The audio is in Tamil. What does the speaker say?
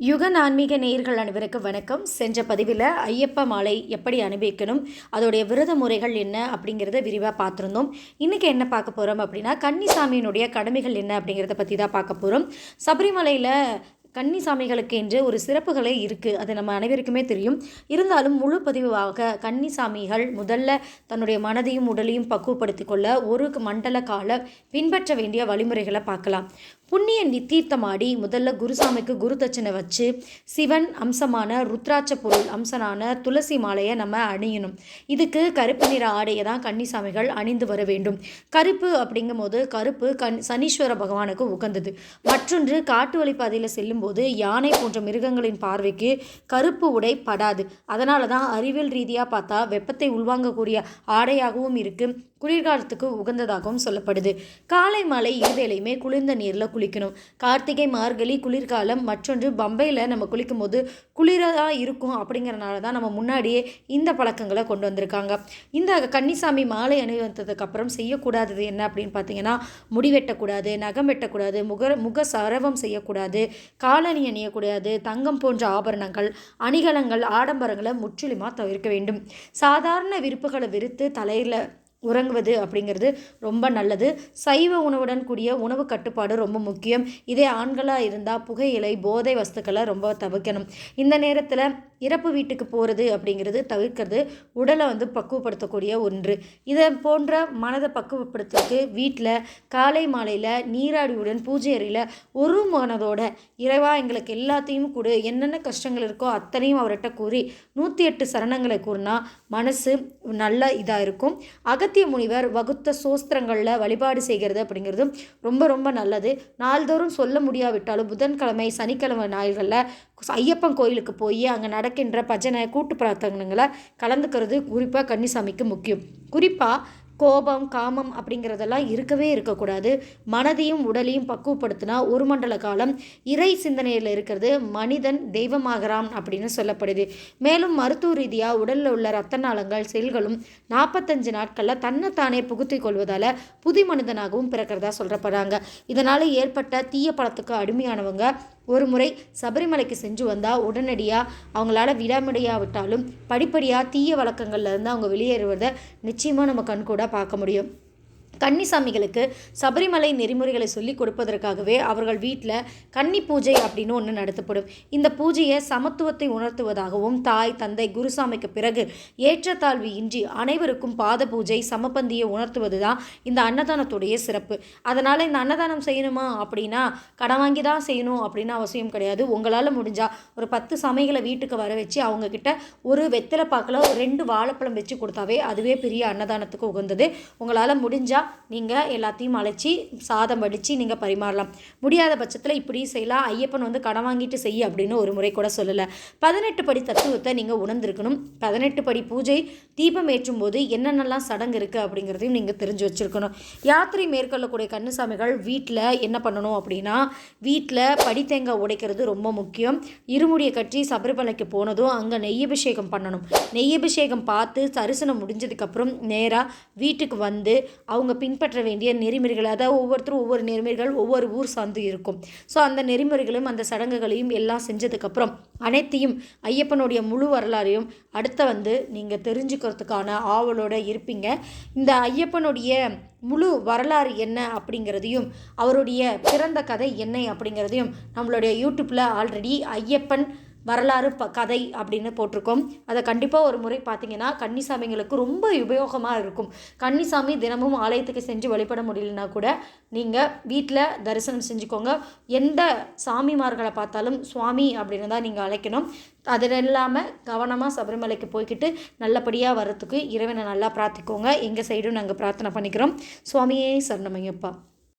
யுகன் ஆன்மீக நேயர்கள் அனைவருக்கு வணக்கம். சென்ற பதிவில் ஐயப்ப மாலை எப்படி அனுபவிக்கணும் அதோடைய விரத முறைகள் என்ன அப்படிங்கிறத விரிவாக பார்த்துருந்தோம். இன்றைக்கி என்ன பார்க்க போகிறோம் அப்படின்னா கன்னிசாமியினுடைய கடமைகள் என்ன அப்படிங்கிறத பற்றி தான் பார்க்க போகிறோம் சபரிமலையில் கன்னிசாமிகளுக்கு என்று ஒரு சிறப்புகளே இருக்குது அது நம்ம அனைவருக்குமே தெரியும். இருந்தாலும் முழு பதிவாக கன்னிசாமிகள் முதல்ல தன்னுடைய மனதையும் உடலையும் பக்குவப்படுத்தி கொள்ள ஒரு மண்டல கால பின்பற்ற வேண்டிய வழிமுறைகளை பார்க்கலாம். புண்ணிய நித்தீர்த்தமாடி முதல்ல குருசாமிக்கு குரு தட்சணை வச்சு சிவன் அம்சமான ருத்ராட்ச பொருள் அம்சனான துளசி மாலையை நம்ம அணியணும். இதுக்கு கருப்பு நிற ஆடையை தான் கன்னிசாமிகள் அணிந்து வர வேண்டும். கருப்பு அப்படிங்கும் போது கருப்பு கண் சனீஸ்வர பகவானுக்கு உகந்தது. மற்றொன்று காட்டு வழிப்பாதையில் செல்லும்போது யானை போன்ற மிருகங்களின் பார்வைக்கு கருப்பு உடை படாது. அதனால தான் அறிவியல் ரீதியாக பார்த்தா வெப்பத்தை உள்வாங்கக்கூடிய ஆடையாகவும் இருக்குது குளிர்காலத்துக்கு உகந்ததாகவும் சொல்லப்படுது. காலை மாலை இருவேளையுமே குளிர்ந்த நீரில் குளிக்கணும். கார்த்திகை மார்கழி குளிர்காலம் மற்றொன்று பம்பையில் நம்ம குளிக்கும் போது குளிராக இருக்கும் அப்படிங்கிறனால தான் நம்ம முன்னாடியே இந்த பழக்கங்களை கொண்டு வந்திருக்காங்க. இந்த கன்னிசாமி மாலை அணிவந்ததுக்கு அப்புறம் செய்யக்கூடாதது என்ன அப்படின்னு பார்த்தீங்கன்னா முடி வெட்டக்கூடாது நகம் வெட்டக்கூடாது முக முக சரவம் செய்யக்கூடாது காலணி அணியக்கூடாது தங்கம் போன்ற ஆபரணங்கள் அணிகலங்கள் ஆடம்பரங்களை முற்றிலுமாக தவிர்க்க வேண்டும். சாதாரண விருப்புகளை விருத்து தலையில் உறங்குவது அப்படிங்கிறது ரொம்ப நல்லது. சைவ உணவுடன் கூடிய உணவு கட்டுப்பாடு ரொம்ப முக்கியம். இதே ஆண்களாக இருந்தால் புகையிலை போதை வஸ்துக்களை ரொம்ப தவிர்க்கணும். இந்த நேரத்தில் இறப்பு வீட்டுக்கு போகிறது அப்படிங்கிறது தவிர்க்கிறது உடலை வந்து பக்குவப்படுத்தக்கூடிய ஒன்று. இதை போன்ற மனதை பக்குவப்படுத்துறதுக்கு வீட்டில் காலை மாலையில் நீராடியுடன் பூஜை அறையில் ஒரு மனதோட இறைவா எங்களுக்கு எல்லாத்தையும் கொடு. என்னென்ன கஷ்டங்கள் இருக்கோ அத்தனையும் அவர்கிட்ட கூறி நூற்றி எட்டு சரணங்களை கூறினா மனசு நல்ல இதாக இருக்கும். அகத்திய முனிவர் வகுத்த சோஸ்திரங்களில் வழிபாடு செய்கிறது அப்படிங்கிறது ரொம்ப ரொம்ப நல்லது. நாள்தோறும் சொல்ல முடியாவிட்டாலும் புதன்கிழமை சனிக்கிழமை நாள்களில் ஐயப்பன் கோயிலுக்கு போய் அங்கே நடக்கின்ற பஜனை கூட்டு பிரார்த்தனைகளை கலந்துக்கிறது குறிப்பாக கன்னிசாமிக்கு முக்கியம். குறிப்பாக கோபம் காமம் அப்படிங்கிறதெல்லாம் இருக்கவே இருக்கக்கூடாது. மனதையும் உடலையும் பக்குவப்படுத்தினா ஒரு மண்டல காலம் இறை சிந்தனையில் இருக்கிறது மனிதன் தெய்வமாகறான் அப்படின்னு சொல்லப்படுது. மேலும் மருத்துவ ரீதியாக உடலில் உள்ள ரத்த நாளங்கள் செல்களும் நாற்பத்தஞ்சு நாட்களில் தன்னைத்தானே புகுத்தி கொள்வதால் புது மனிதனாகவும் பிறக்கிறதா சொல்கிறப்படுறாங்க இதனால் ஏற்பட்ட தீய பழத்துக்கு அடிமையானவங்க ஒரு முறை சபரிமலைக்கு செஞ்சு வந்தால் உடனடியாக அவங்களால விடாமடியாவிட்டாலும் படிப்படியாக தீய வழக்கங்கள்லேருந்து அவங்க வெளியேறுவதை நிச்சயமாக நம்ம கண்கூட பார்க்க முடியும். கன்னிசாமிகளுக்கு சபரிமலை நெறிமுறைகளை சொல்லிக் கொடுப்பதற்காகவே அவர்கள் வீட்டில் கன்னி பூஜை அப்படின்னு ஒன்று நடத்தப்படும். இந்த பூஜையை சமத்துவத்தை உணர்த்துவதாகவும் தாய் தந்தை குருசாமிக்கு பிறகு ஏற்றத்தாழ்வு இன்றி அனைவருக்கும் பாத பூஜை சமபந்தியை உணர்த்துவது தான் இந்த அன்னதானத்துடைய சிறப்பு. அதனால் இந்த அன்னதானம் செய்யணுமா அப்படின்னா கடன் வாங்கி தான் செய்யணும் அப்படின்னு அவசியம் கிடையாது. உங்களால் முடிஞ்சால் ஒரு பத்து சமைகளை வீட்டுக்கு வர வச்சு அவங்கக்கிட்ட ஒரு வெத்தலை பாக்கில் ஒரு ரெண்டு வாழைப்பழம் வச்சு கொடுத்தாவே அதுவே பெரிய அன்னதானத்துக்கு உகந்தது. உங்களால் முடிஞ்சால் நீங்கள் எல்லாத்தையும் அழைச்சி சாதம் வடித்து நீங்கள் பரிமாறலாம். முடியாத பட்சத்தில் இப்படி செய்யலாம். ஐயப்பன் வந்து கடன் வாங்கிட்டு செய்ய அப்படின்னு ஒரு முறை கூட சொல்லலை. பதினெட்டு படி தத்துவத்தை நீங்கள் உணர்ந்திருக்கணும். பதினெட்டு படி பூஜை தீபம் ஏற்றும் போது என்னென்னலாம் சடங்கு இருக்குது அப்படிங்கிறதையும் நீங்கள் தெரிஞ்சு வச்சுருக்கணும். யாத்திரை மேற்கொள்ளக்கூடிய கண்ணுசாமிகள் வீட்டில் என்ன பண்ணணும் அப்படின்னா வீட்டில் படித்தேங்காய் உடைக்கிறது ரொம்ப முக்கியம். இருமுடியை கட்டி சபரிமலைக்கு போனதும் அங்கே நெய் அபிஷேகம் பண்ணணும். நெய் அபிஷேகம் பார்த்து தரிசனம் முடிஞ்சதுக்கப்புறம் நேராக வீட்டுக்கு வந்து அவங்க அவங்க பின்பற்ற வேண்டிய நெறிமுறைகள் அதாவது ஒவ்வொருத்தரும் ஒவ்வொரு நெறிமுறைகள் ஒவ்வொரு ஊர் சார்ந்து இருக்கும். ஸோ அந்த நெறிமுறைகளும் அந்த சடங்குகளையும் எல்லாம் செஞ்சதுக்கப்புறம் அனைத்தையும் ஐயப்பனுடைய முழு வரலாறையும் அடுத்த வந்து நீங்கள் தெரிஞ்சுக்கிறதுக்கான ஆவலோடு இருப்பீங்க. இந்த ஐயப்பனுடைய முழு வரலாறு என்ன அப்படிங்கிறதையும் அவருடைய பிறந்த கதை என்ன அப்படிங்கிறதையும் நம்மளுடைய யூடியூப்பில் ஆல்ரெடி ஐயப்பன் வரலாறு ப கதை அப்படின்னு போட்டிருக்கோம். அதை கண்டிப்பாக ஒரு முறை பார்த்தீங்கன்னா கன்னிசாமிங்களுக்கு ரொம்ப உபயோகமாக இருக்கும். கன்னிசாமி தினமும் ஆலயத்துக்கு செஞ்சு வழிபட முடியலனா கூட நீங்கள் வீட்டில் தரிசனம் செஞ்சுக்கோங்க. எந்த சாமிமார்களை பார்த்தாலும் சுவாமி அப்படின்னு தான் நீங்கள் அழைக்கணும். அது இல்லாமல் கவனமாக சபரிமலைக்கு போய்கிட்டு நல்லபடியாக வரத்துக்கு இறைவனை நல்லா பிரார்த்திக்கோங்க. எங்கள் சைடும் நாங்கள் பிரார்த்தனை பண்ணிக்கிறோம். சுவாமியே சரணமையப்பா